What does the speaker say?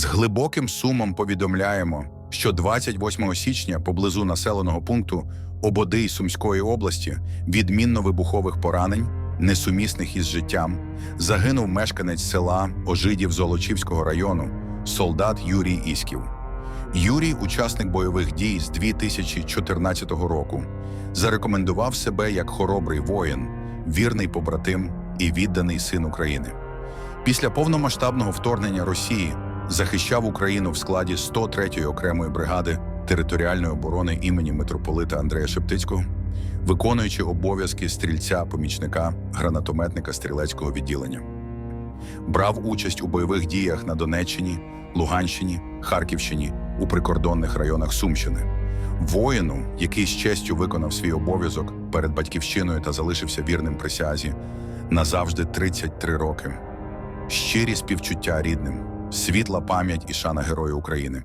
З глибоким сумом повідомляємо, що 28 січня поблизу населеного пункту Ободий Сумської області від мінно-вибухових поранень, несумісних із життям, загинув мешканець села Ожидів Золочівського району, солдат Юрій Ісків. Юрій, учасник бойових дій з 2014 року, зарекомендував себе як хоробрий воїн, вірний побратим і відданий син України. Після повномасштабного вторгнення Росії захищав Україну в складі 103-ї окремої бригади територіальної оборони імені митрополита Андрея Шептицького, виконуючи обов'язки стрільця-помічника гранатометника стрілецького відділення. Брав участь у бойових діях на Донеччині, Луганщині, Харківщині, у прикордонних районах Сумщини. Воїну, який з честю виконав свій обов'язок перед батьківщиною та залишився вірним присязі, назавжди 33 роки. Щирі співчуття рідним, світла пам'ять і шана Герою України.